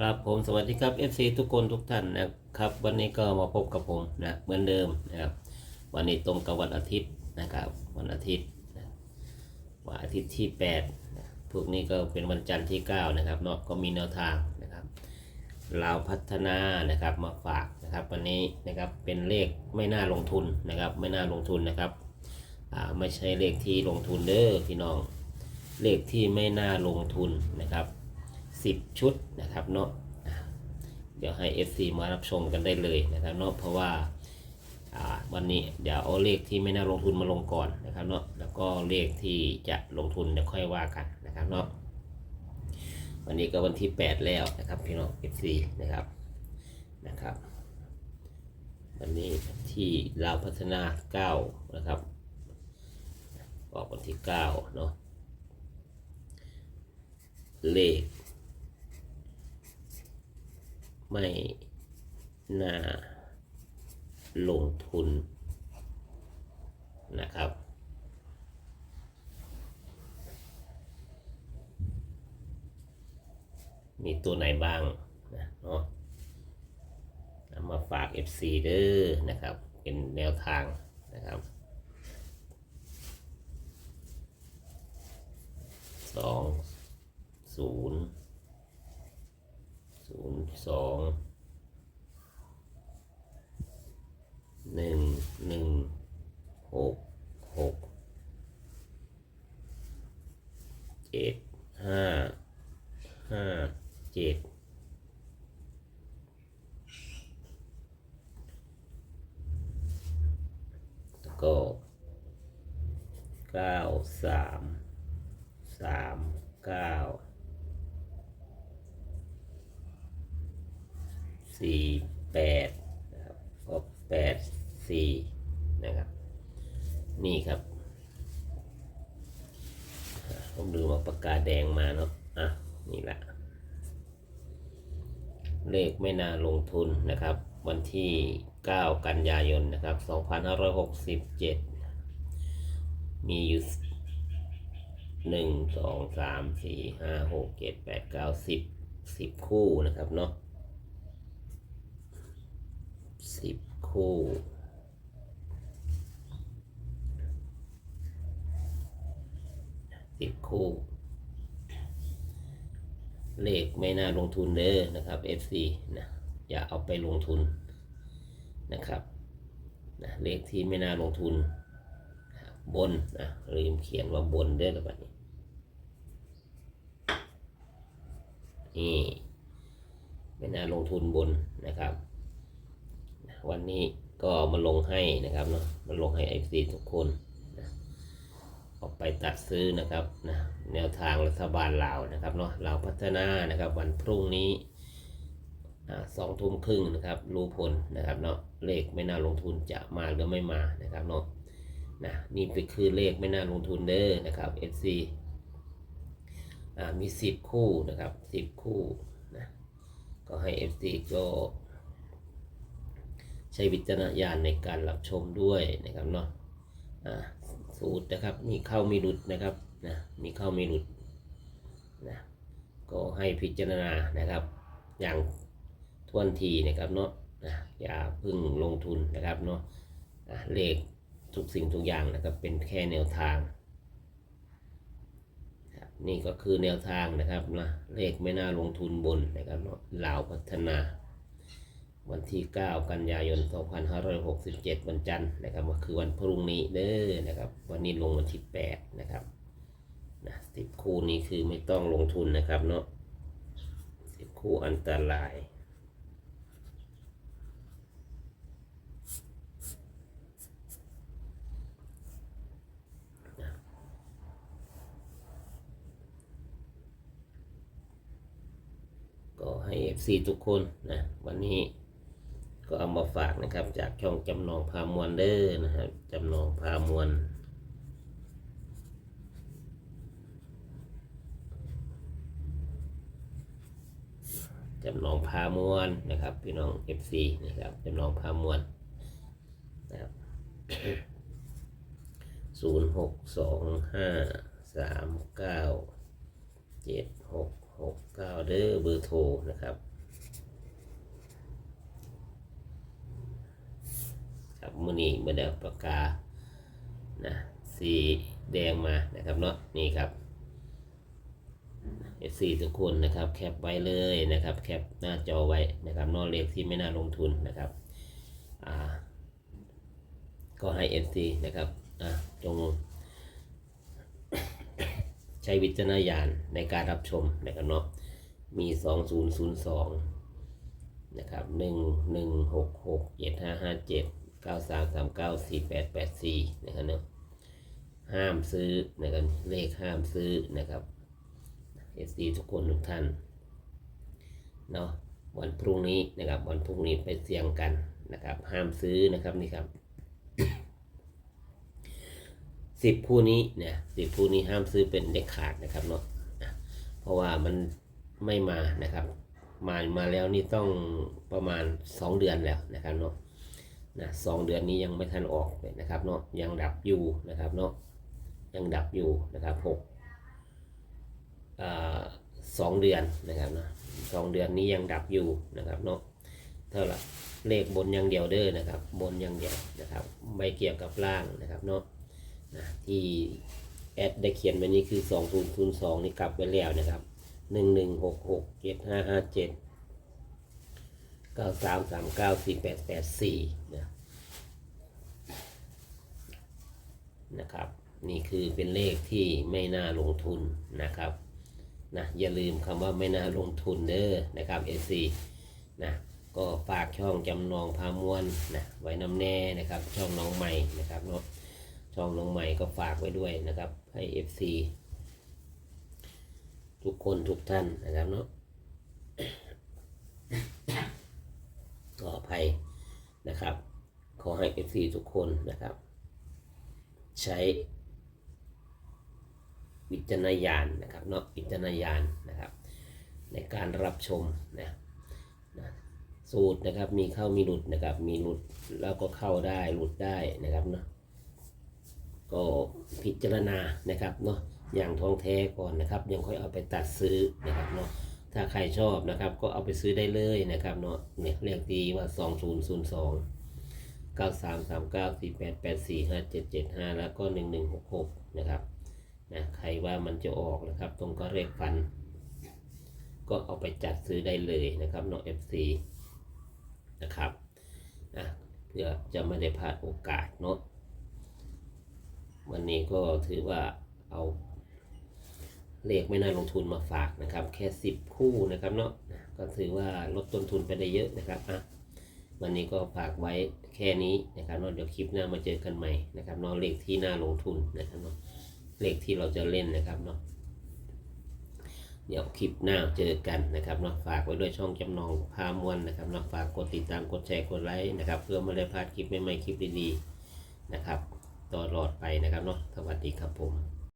ครับผมสวัสดีครับ FC ทุกคนทุกท่านนะครับ วันนี้ก็มาพบกับผมนะเหมือนเดิมนะครับ วันนี้ตรงกับวันอาทิตย์นะครับ วันอาทิตย์นะวันอาทิตย์ที่8นะพวกนี้ก็เป็นวันจันทร์ที่ 9 นะครับเนาะก็มีแนวทางนะครับเราพัฒนานะครับมาฝากนะครับ วันนี้นะครับเป็นเลขไม่น่าลงทุนนะครับ ไม่น่าลงทุนนะครับอ่าไม่ใช่เลขที่ลงทุนเด้อพี่น้องเลขที่ไม่น่าลงทุนนะครับ 10 ชุดนะครับเนาะเดี๋ยวให้ FC มารับชมกันได้เลยนะครับเนาะเพราะว่าอ่าวันนี้เดี๋ยวเอาเลขที่ไม่น่าลงทุนมาลงก่อนนะครับเนาะแล้วก็เลขที่จะลงทุนเดี๋ยวค่อยว่ากันนะครับเนาะวันนี้ก็วันที่ 8 แล้วนะครับพี่น้อง FC นะครับนะครับ วันนี้ที่ลาวพัฒนา9นะครับออกวันที่9เนาะเลข ไม่น่าลงทุนนะครับ มีตัวไหนบ้างนะเนาะมาฝาก FC เด้อนะครับ เป็นแนวทางนะครับสองศูนย์ ศูนย์สองหนึ่งหนึ่งหกหกเจ็ดห้าห้าเจ็ดแล้วก็เก้าสามสามเก้า สี่แปดนะครับก็แปดสี่นะครับนี่ครับ ผมดูมาปากกาแดงมาเนาะอะนี่แหละเลขไม่น่าลงทุนนะครับ วันที่ 9 กันยายนนะครับ 2567 มีอยู่หนึ่งสองสามสี่ห้าหกเจ็ดแปดเก้าสิบสิบคู่นะครับเนาะ สิบคู่ สิบคู่ เลขไม่น่าลงทุนเด้อนะครับ FC นะ อย่าเอาไปลงทุนนะครับนะเลขที่ไม่น่าลงทุน บนนะลืมเขียนว่าบนเด้อแบบนี้ นี่ไม่น่าลงทุนบนนะครับ วันนี้ก็มาลงให้นะครับเนาะมาลงให้ FC ทุกคนนะออกไปตัดซื้อนะครับนะแนวทางรัฐบาลลาวนะครับเนาะลาวพัฒนานะครับ วันพรุ่งนี้สองทุ่มครึ่งนะครับรู้ผลนะครับเนาะเลขไม่น่าลงทุนจะมาหรือไม่มานะครับเนาะนะนี่เป็นคือเลขไม่น่าลงทุนเด้อนะครับ FC อ่ามี 10 คู่นะครับ 10 คู่นะก็ให้ FC ก็ ใช้วิจารณญาณในการรับชมด้วยนะครับเนาะอ่าสูตรนะครับมีเข้ามีหลุดนะครับนะมีเข้ามีหลุดนะก็ให้พิจารณานะครับ อย่างทวนทีนะครับเนาะนะอย่าพึ่งลงทุนนะครับเนาะอะเลขทุกสิ่งทุกอย่างนะครับเป็นแค่แนวทางครับนี่ก็คือแนวทางนะครับนะเลขไม่น่าลงทุนบนนะครับเนาะลาวพัฒนา วันที่ 9 กันยายน 2567 วันจันทร์นะครับก็คือวันพรุ่งนี้เด้อนะครับ วันนี้ลงวันที่ 8 นะครับนะสิบคู่นี้คือไม่ต้องลงทุนนะครับเนาะสิบคู่อันตรายก็ให้ FC ทุกคนนะวันนี้ ก็เอามาฝากนะครับ จากช่องจำนองพามวลเด้อนะครับจำนองพามวลจำนองพามวลนะครับ พี่น้อง FC นะครับจำนองพามวลนะครับศูนย์หกสองห้าสามเก้าเจ็ดหกหกเก็เอาเด้อเบอร์โทรนะครับ ครับมือนี้เมื่อเดปากกานะสีแดงมานะครับเนาะนี่ครับ F4 ทุกคนนะครับแคปไว้เลยนะครับแคปหน้าจอไว้นะครับนอกเลขที่ไม่น่าลงทุนนะครับอ่าก็ให้ F4 นะครับอะจงใช้วิจารณญาณในการรับชมนะครับเนาะมี 2002 นะครับหนึ่งหนึ่งหกหก เก้าสามสามเก้าสี่แปดแปดสี่นะครับเนาะห้ามซื้อนะครับเลขห้ามซื้อนะครับเอสดีทุกคนทุกท่านเนาะวันพรุ่งนี้นะครับวันพรุ่งนี้ไปเสี่ยงกันนะครับ ห้ามซื้อนะครับนี่ครับสิบคู่นี้เนี่ยสิบคู่นี้ห้ามซื้อเป็นเด็ดขาดนะครับเนาะอะเพราะว่ามันไม่มานะครับ มามาแล้วนี่ต้องประมาณ 2 เดือนแล้วนะครับเนาะ นะสองเดือนนี้ยังไม่ทันออกเลยนะครับเนาะยังดับอยู่นะครับเนาะยังดับอยู่นะครับหกสองเดือนนะครับเนาะสองเดือนนี้ยังดับอยู่นะครับเนาะเท่าไหร่เลขบนอย่างเดียวเด้อนะครับ บนอย่างเดียวนะครับไม่เกี่ยวกับล่างนะครับเนาะนะที่แอดได้เขียนไว้นี่คือ 2002 นี่กลับไว้แล้วนะครับหนึ่งหนึ่งหกหก เก้าสามสามเก้าสี่แปดแปดสี่นะนะครับ นี่คือเป็นเลขที่ไม่น่าลงทุนนะครับนะอย่าลืมคำว่าไม่น่าลงทุนเด้อนะครับเอซีนะก็ฝากช่องจำนองพามวนนะไว้น้ำแน่นะครับ ช่องน้องใหม่นะครับเนาะช่องน้องใหม่ก็ฝากไว้ด้วยนะครับ ให้ FC ทุกคนทุกท่านนะครับเนาะ ขออภัยนะครับ ขอให้ FC ทุกคนนะครับ ใช้วิจารณญาณนะครับเนาะวิจารณญาณนะครับ ในการรับชมนะนะสูตรนะครับมีเข้ามีหลุดนะครับ มีหลุดแล้วก็เข้าได้หลุดได้นะครับเนาะก็พิจารณานะครับเนาะอย่างทองแท้ก่อนนะครับ ยังค่อยเอาไปตัดซื้อนะครับเนาะ ถ้าใครชอบนะครับ ก็เอาไปซื้อได้เลยนะครับเนาะเนี่ยเรียกดีว่า 2002 9339 4884 5775 แล้วก็ 1166 นะครับนะใครว่ามันจะออกนะครับ ตรงก็เลขฟัน ก็เอาไปจัดซื้อได้เลยนะครับเนาะ FC นะครับนะเพื่อจะไม่ได้พลาดโอกาสเนาะวันนี้ก็ถือว่าเอา เลขไม่น่าลงทุนมาฝากนะครับ แค่ 10 คู่นะครับเนาะก็ถือว่าลดต้นทุนไปได้เยอะนะครับอะวันนี้ก็ฝากไว้แค่นี้นะครับเนาะเดี๋ยวคลิปหน้ามาเจอกันใหม่นะครับเนาะเลขที่น่าลงทุนนะครับเนาะเลขที่เราจะเล่นนะครับเนาะเดี๋ยวคลิปหน้าเจอกันนะครับเนาะฝากไว้ด้วยช่องจำนองพามวลนะครับเนาะฝากกดติดตามกดแชร์กดไลค์นะครับ เพื่อไม่ได้พลาดคลิปใหม่ๆคลิปดีๆนะครับตลอดไปนะครับเนาะสวัสดีครับผม